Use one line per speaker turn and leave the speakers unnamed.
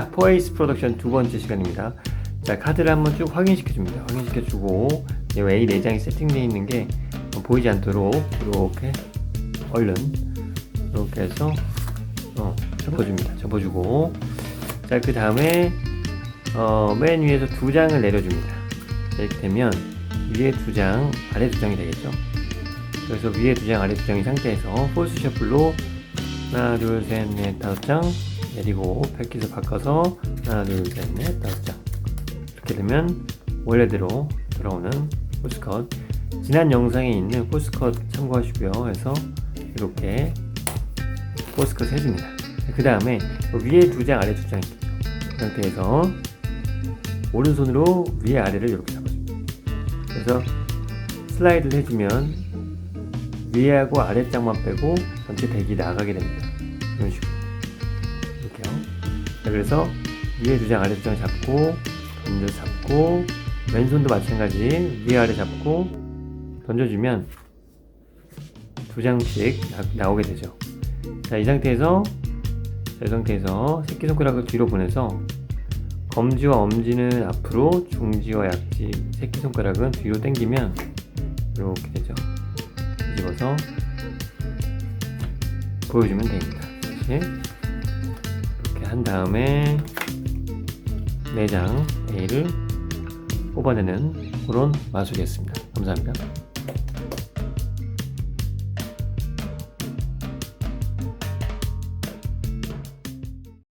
포에이스 프로덕션 두 번째 시간입니다. 자, 카드를 한번 쭉 확인시켜 줍니다. 확인시켜 주고 A 4장이 세팅되어 있는 게 보이지 않도록 이렇게 얼른 이렇게 해서 어, 접어줍니다. 접어주고 자, 그 다음에 어, 맨 위에서 두 장을 내려줍니다. 자, 이렇게 되면 위에 두 장, 아래 두 장이 되겠죠. 그래서 위에 두 장, 아래 두 장인 상태에서 폴스 셔플로 하나, 둘, 셋, 넷, 다섯 장 내리고 패킷을 바꿔서 하나, 둘, 셋, 넷, 다섯 장 이렇게 되면 원래대로 돌아오는 폴스컷 지난 영상에 있는 폴스컷 참고하시고요 해서 이렇게 폴스컷 해줍니다 그 다음에 위에 두 장, 아래 두 장 있죠 그 상태에서 오른손으로 위에 아래를 이렇게 잡아줍니다 그래서 슬라이드를 해주면 위에하고 아래 장만 빼고 전체 대기 나가게 됩니다. 이런 식으로. 그래서 위에 두 장, 아래 두장 잡고, 던져 잡고, 왼손도 마찬가지. 위에 아래 잡고, 던져주면 두 장씩 나, 오게 되죠. 자, 이 상태에서, 자, 이 상태에서 새끼손가락을 뒤로 보내서 검지와 엄지는 앞으로, 중지와 약지, 새끼손가락은 뒤로 당기면 이렇게 되죠. 뒤집어서 보여주면 됩니다. 다시 한 다음에 4장 A를 뽑아내는 그런 마술이었습니다. 감사합니다.